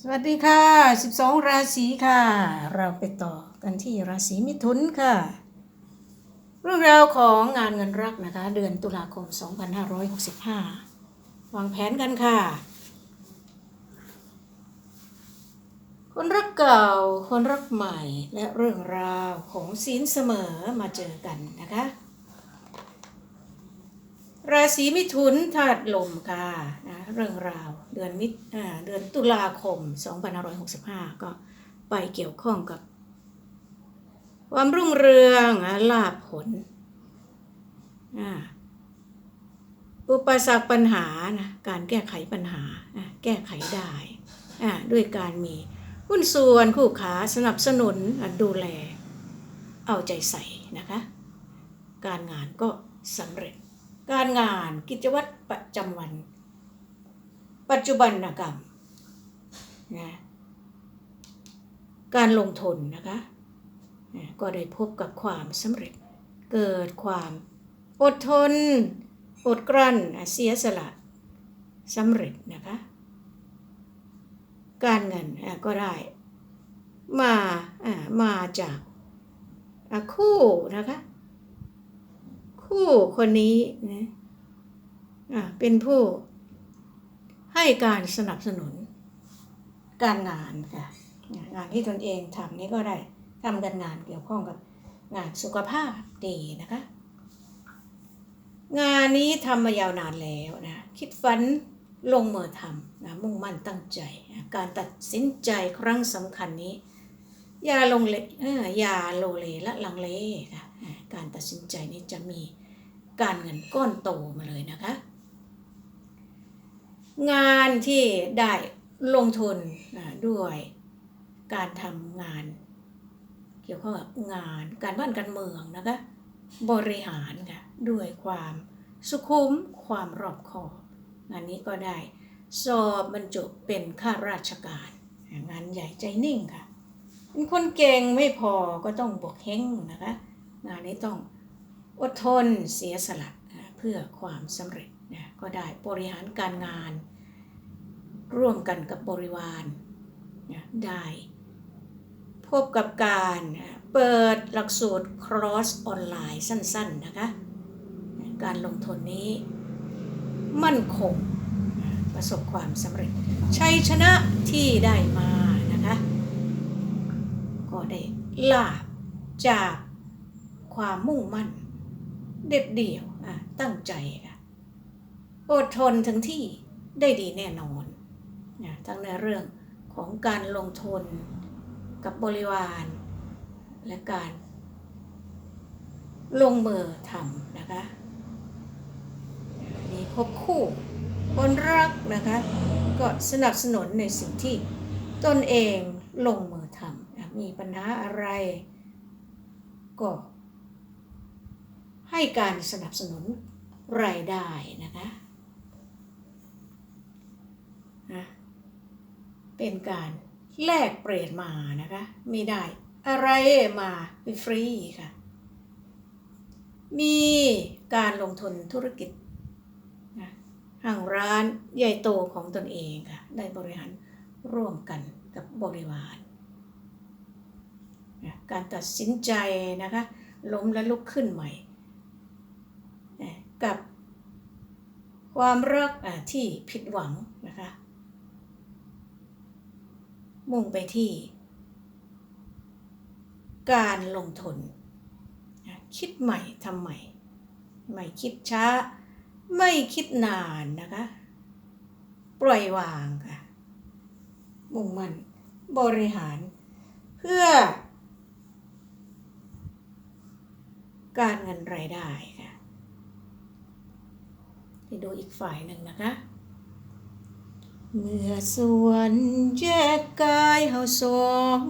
สวัสดีค่ะ 12 ราศีค่ะ เราไปต่อกันที่ราศีมิถุนค่ะ เรื่องราวของงานเงินรักนะคะ เดือนตุลาคม 2565 วางแผนกันค่ะ คนรักเก่า คนรักใหม่และเรื่องราวของศีลเสมอมาเจอกันนะคะ ราศีมิถุนธาตุลมค่ะนะเรื่องราวเดือนมิอ่าเดือนตุลาคม 2565 ก็ไปเกี่ยวข้องกับ ความรุ่งเรืองลาภผล อุปสรรคปัญหานะการแก้ไขปัญหา แก้ไขได้ ด้วยการมีหุ้นส่วนคู่ขาสนับสนุนดูแล เอาใจใส่นะคะ การงานก็สำเร็จ การงานกิจวัตรประจำวัน ปัจจุบันกรรมนะการลงทุนนะคะก็ได้พบกับความสำเร็จเกิดความอดทน อดกลั้นเสียสละสำเร็จนะคะ การเงินก็ได้มามาจากคู่นะคะ คู่คนนี้นะอะเป็นผู้ให้การสนับสนุน การงานค่ะ งานที่ตนเองทำนี้ก็ได้ทำกันงานเกี่ยวข้องกับงานสุขภาพดีนะคะ งานนี้ทำมายาวนานแล้วนะคิดฝันลงมือทำนะมุ่งมั่นตั้งใจนะการตัดสินใจครั้งสำคัญนี้ อย่าลงเลเอออย่าโลเลและลังเลค่ะการตัดสินใจนี้จะมี การเงินก้อนโตมาเลยนะคะ งานที่ได้ลงทุนด้วยการทำงาน เกี่ยวข้องกับงานการบ้านการเมืองนะคะ บริหารค่ะด้วยความสุขุมความรอบคอบงานนี้ก็ได้สอบบรรจุเป็นข้าราชการ งานใหญ่ใจนิ่งค่ะเป็นคนเก่งไม่พอก็ต้องบวกเฮงนะคะ งานนี้ต้อง อดทนเสียสละนะเพื่อความสำเร็จนะก็ได้บริหารการงาน ร่วมกันกับบริวารนะได้พบกับการเปิดหลักสูตรครอสออนไลน์สั้นๆนะคะการลงทุนนี้มั่นคงนะประสบความสำเร็จ ชัยชนะที่ได้มานะคะ ก็ได้ลาบจากความมุ่งมั่น เด็ดเดี่ยวอะตั้งใจค่ะอดทนถึงที่ได้ดีแน่นอนนะทั้งในเรื่องของการลงทุนกับบริวาร และการ ลงมือทำนะคะมีพบคู่คนรักนะคะก็สนับสนุนในสิ่งที่ตนเองลงมือทำนะมีปัญหาอะไรก็ ให้การสนับสนุนรายได้นะคะนะเป็นการแลกเปลี่ยนมานะคะไม่ได้อะไรมาฟรีค่ะ มีการลงทุนธุรกิจนะห้างร้านใหญ่โตของตนเองค่ะ ได้บริหารร่วมกันกับบริวารนะการตัดสินใจนะคะ ล้มและลุกขึ้นใหม่ กับความรักอะที่ผิดหวังนะคะ มุ่งไปที่ การลงทุนนะคิดใหม่ทำใหม่ ไม่คิดช้า ไม่คิดนานนะคะ ปล่อยวางค่ะ มุ่งมั่นบริหารเพื่อ การเงินรายได้ค่ะไป ดูอีกฝ่ายหนึ่งนะคะ เมื่อส่วนแยกกายเฮาสอง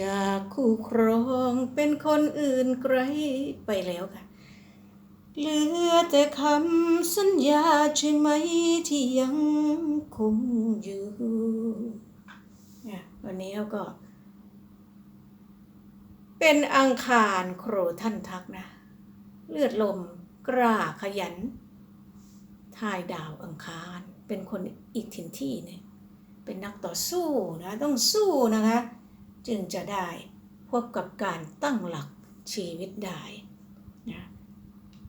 จากคู่ครองเป็นคนอื่นไกลไปแล้วค่ะ เหลือแต่คำสัญญาใช่ไหมที่ยังคงอยู่เนี่ยวันนี้เราก็ เป็นอังคารโครท่านทักนะ เลือดลมกล้าขยันายดาวอังคาร เป็นคนอีกถิ่นที่หนึงเป็นนักต่อสู้นะต้องสู้นะคะ จึงจะได้พบกับการตั้งหลักชีวิตได้นะ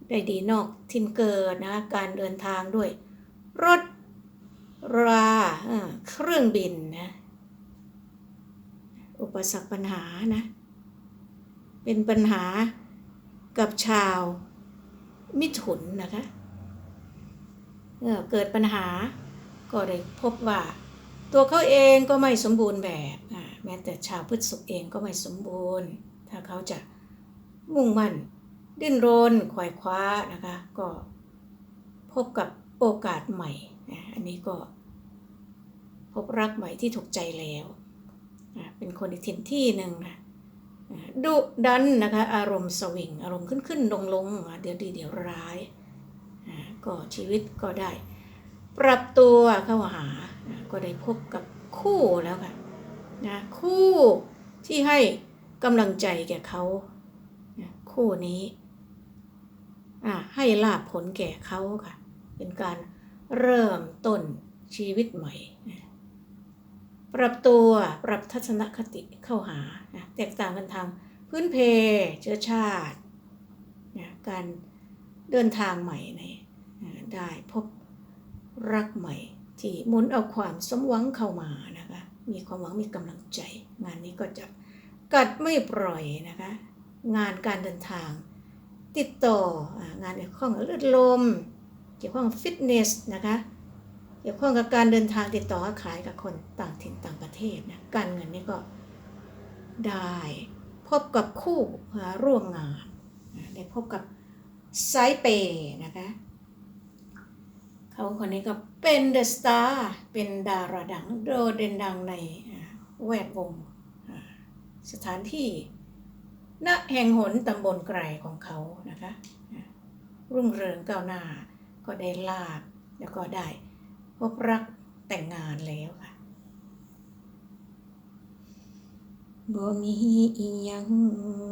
ได้ดีนอกทินเกิดนะการเดินทางด้วย รถราเอ่อเครื่องบินนะอุปสรรคปัญหานะ เป็นปัญหากับชาวมิถุนนะคะ เมื่อเกิดปัญหาก็ได้พบว่า ตัวเขาเองก็ไม่สมบูรณ์แบบแม้แต่ชาวพฤษภเองก็ไม่สมบูรณ์ ถ้าเขาจะมุ่งมั่น ดิ้นรนขวายคว้านะคะก็พบกับโอกาสใหม่นะอันนี้ก็ พบรักใหม่ที่ถูกใจแล้วเป็นคนอีกถิ่นที่หนึ่งนะดุดันนะคะอารมณ์สวิงอารมณ์ขึ้นขึ้นลงลงเดี๋ยวดีเดี๋ยวร้าย ก็ชีวิตก็ได้ ปรับตัวเข้าหา ก็ได้พบกับคู่แล้วค่ะนะคู่ที่ให้กำลังใจแก่เขานะคู่นี้ให้ลาบผลแก่เขาค่ะ เป็นการเริ่มต้นชีวิตใหม่นะปรับตัวปรับทัศนคติเข้าหานะแตกต่างกันทางพื้นเพ เชื้อชาตินะการเดินทางใหม่ใน ได้พบรักใหม่ ที่หมุนเอาความสมหวังเข้ามานะคะ มีความหวังมีกำลังใจ งานนี้ก็จะกัดไม่ปล่อยนะคะ งานการเดินทาง ติดต่องานเกี่ยวข้องกับเลือดลม เกี่ยวข้องกับฟิตเนสนะคะเกี่ยวข้องกับการเดินทางติดต่อค้าขายกับคนต่างถิ่นต่างประเทศนะการเงินนี่ก็ได้พบกับคู่ร่วมงานได้พบกับไซเปย์นะคะ เขาคนนี้ก็เป็นเดอะสตาร์เป็นดาราดังโดดเด่นดังในแวดวงสถานที่ณแห่งหนตำบลไกรของเขานะคะรุ่งเรืองก้าวหน้าก็ได้ลาบแล้วก็ได้พบรักแต่งงานแล้วค่ะบ่มีอีหยัง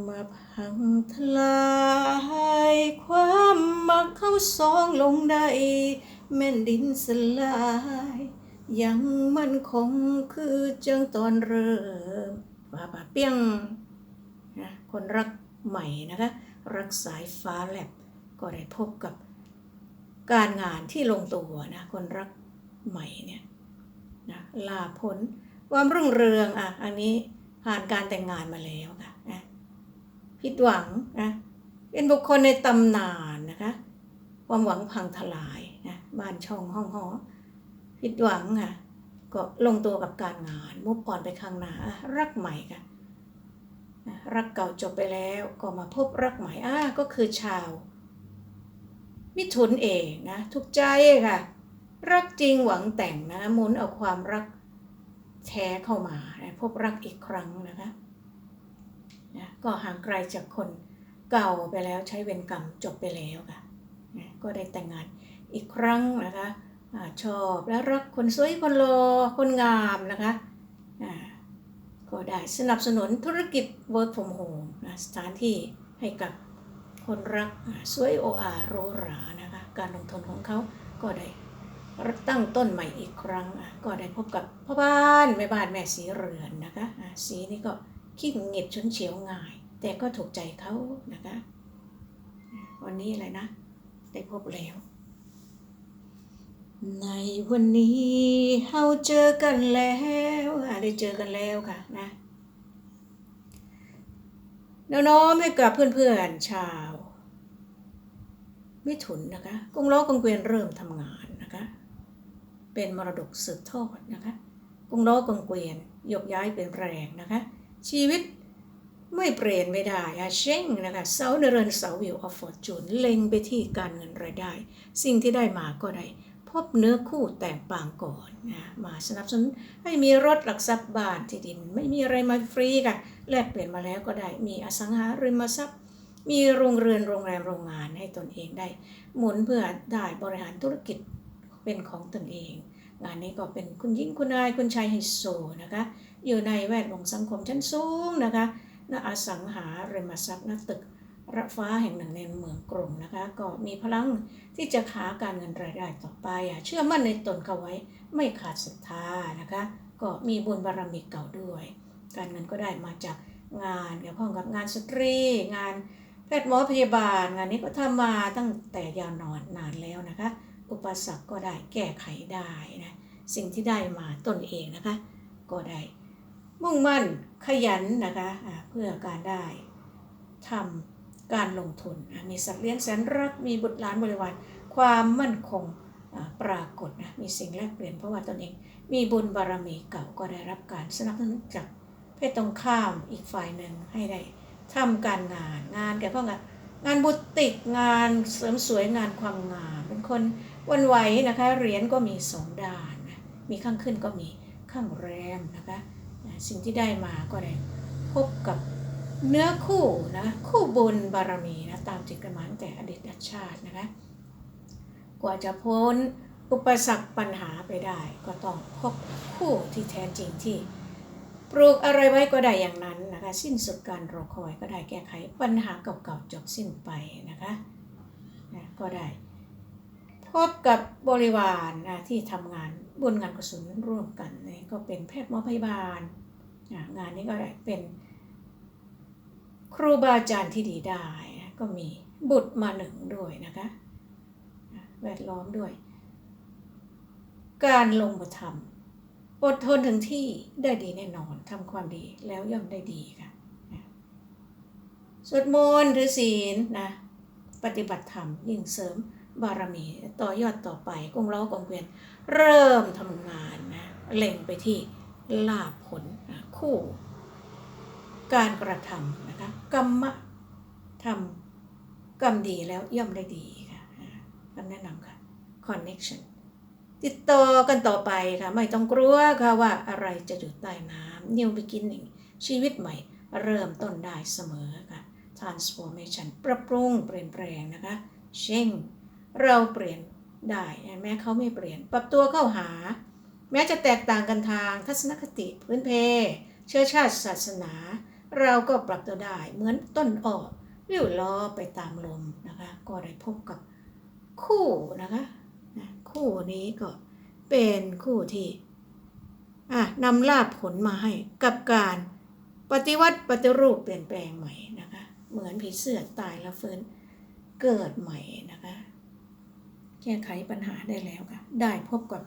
มาพังทลาย ความมักเข้าสองลงได้ แม่นดินสลาย ยังมันคงคือจังตอนเริ่มว่าป่าเปี้ยงนะคนรักใหม่นะคะ รักสายฟ้าแลบก็ได้พบกับการงานที่ลงตัวนะ คนรักใหม่เนี่ยนะลาผลความรุ่งเรืองอะอันนี้ผ่านการแต่งงานมาแล้วค่ะนะผิดหวังนะเป็นบุคคลในตำนานนะคะ ความหวังพังทลาย บ้านช่องห้องหอผิดหวังค่ะ ก็ลงตัวกับการงานมุกอ่อนไปข้างหน้ารักใหม่ค่ะรักเก่าจบไปแล้วก็มาพบรักใหม่อะก็คือชาว มิถุนเองนะทุกใจค่ะ รักจริงหวังแต่งนะมุนเอาความรักแท้เข้ามานะพบรักอีกครั้งนะคะนะก็ห่างไกลจากคนเก่าไปแล้วใช้เวรกรรมจบไปแล้วค่ะนะก็ได้แต่งงาน อีกครั้งนะคะอชอบและรักคนสวยคนรอคนงามนะคะอ่าก็ได้สนับสนุนธุรกิจ work from home นะสถานที่ให้กับคนรักสวยโออาโรหรานะคะการลงทุนของเขาก็ได้ตั้งต้นใหม่อีกครั้งก็ได้พบกับพ่อบ้านแม่บ้านแม่สีเรือนนะคะะสีนี่ก็ขี้หงุดหงิดชนเฉียวง่าย แต่ก็ถูกใจเขานะคะ วันนี้อะไรนะ ได้พบแล้ว ในวันนี้เฮาเจอกันแล้วอะได้เจอกันแล้วค่ะนะนวโน้มให้กับเพื่อนๆชาว มิถุนนะคะกงล้อกงเกวียนเริ่มทำงานนะคะ เป็นมรดกสืบทอดนะคะกงล้อกงเกวียนยกย้ายเป็นแรงนะคะ ชีวิตไม่เปลี่ยนไม่ได้อะเช่งนะคะเสาเนเรนเสาวิวออฟฟอร์จูนเล็งไปที่การเงินรายได้ สิ่งที่ได้มาก็ได้ พบเนื้อคู่แต่งปางก่อนนะมาสนับสนุนให้มีรถหลักทรัพย์บ้านที่ดิน ไม่มีอะไรมาฟรีค่ะแลกเปลี่ยนมาแล้วก็ได้มีอสังหาริมทรัพย์ มีโรงเรือนโรงแรมโรงงานให้ตนเองได้ หมุนเพื่อได้บริหารธุรกิจเป็นของตนเอง งานนี้ก็เป็นคุณหญิงคุณนายคุณชายไฮโซนะคะ อยู่ในแวดวงสังคมชั้นสูงนะคะนักอสังหาริมทรัพย์นักตึก ระฟ้าแห่งหนึ่งในเมืองกรุงนะคะ ก็มีพลังที่จะขาการเงินรายได้ต่อไปอะเชื่อมั่นในตนเขาไว้ไม่ขาดศรัทธานะคะ ก็มีบุญบารมีเก่าด้วย การเงินก็ได้มาจากงานเกี่ยวข้องกับงานสตรี งานแพทย์หมอพยาบาล งานนี้ก็ทำมาตั้งแต่ยาวนานนานแล้วนะคะ อุปสรรคก็ได้แก้ไขได้นะสิ่งที่ได้มาตนเองนะคะ ก็ได้มุ่งมั่นขยันนะคะอ่าเพื่อการได้ทำ การลงทุน มีสัตว์เลี้ยงแสนรัก มีบุตรหลานบริวาร ความมั่นคงปรากฏนะ มีสิ่งแลกเปลี่ยนเพราะว่าตนเอง มีบุญบารมีเก่าก็ได้รับการสนับสนุนจากเพศตรงข้ามอีกฝ่ายหนึ่งให้ได้ทำการงานงานแก่พวกงานงานบุติกงานเสริมสวยงานความงามเป็นคนวันไหวนะคะเหรียญก็มีสองด้าน มีข้างขึ้นก็มีข้างแรมนะคะสิ่งที่ได้มาก็ได้พบกับ เนื้อคู่นะคู่บุญบารมีนะตามจิตกันมาตั้งแต่อดีตชาตินะคะกว่าจะพ้นอุปสรรคปัญหาไปได้ ก็ต้องพบคู่ที่แท้จริงที่ปลูกอะไรไว้ก็ได้อย่างนั้นนะคะ สิ้นสุดการรอคอยก็ได้แก้ไขปัญหาเก่าๆจบสิ้นไปนะคะนะก็ได้ พบกับบริวารนะที่ทำงานบุญงานกุศลร่วมกันนี่ก็เป็นแพทย์หมอพยาบาลนะงานนี้ก็ได้เป็น ครูบาอาจารย์ที่ดีได้นะก็มีบุตรมาหนึ่งด้วยนะคะแวดล้อมด้วย การลงมือทำอดทนถึงที่ได้ดีแน่นอนทำความดีแล้วย่อมได้ดีค่ะสวดมนต์หรือศีลนะปฏิบัติธรรมยิ่งเสริมบารมีต่อยอดต่อไปกงล้ากงเวียนเริ่มทำงานนะเล็งไปที่ลาภผลนะคู่ การกระทำ กรรมะทำกรรมดีแล้วย่อมได้ดีค่ะคำแนะนำค่ะ connection ติดต่อกันต่อไปค่ะ ไม่ต้องกลัวค่ะว่าอะไรจะอยู่ใต้น้ำ new beginning ชีวิตใหม่เริ่มต้นได้เสมอค่ะ transformation ปรับปรุงเปลี่ยนแปลงนะคะ เช่งเราเปลี่ยนได้แม้เขาไม่เปลี่ยน ปรับตัวเข้าหา แม้จะแตกต่างกันทางทัศนคติพื้นเพ เชื้อชาติศาสนา เราก็ปรับตัวได้เหมือนต้นออกวิวล้อไปตามลมนะคะ ก็ได้พบกับคู่นะคะคู่นี้ก็เป็นคู่ที่นำลาบผลมาให้กับการปฏิวัติปฏิรูปเปลี่ยนแปลงใหม่นะคะ เหมือนผีเสื้อตายแล้วฟื้นเกิดใหม่นะคะ แก้ไขปัญหาได้แล้วค่ะ ได้พบกับ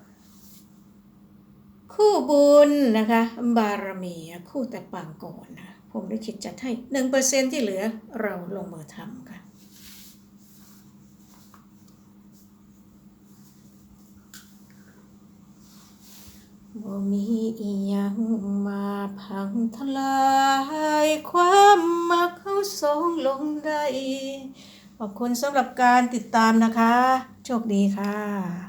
คู่บุญนะคะ บารมีคู่แต่ปางก่อนนะผ มได้คิดจัดให้หนึ่งเปอร์เซ็นที่เหลือเราลงมือทำค่ะ บ่มีอีหยังมาพังทลายความมักเขาสองลงได้ ขอบคุณสำหรับการติดตามนะคะ โชคดีค่ะ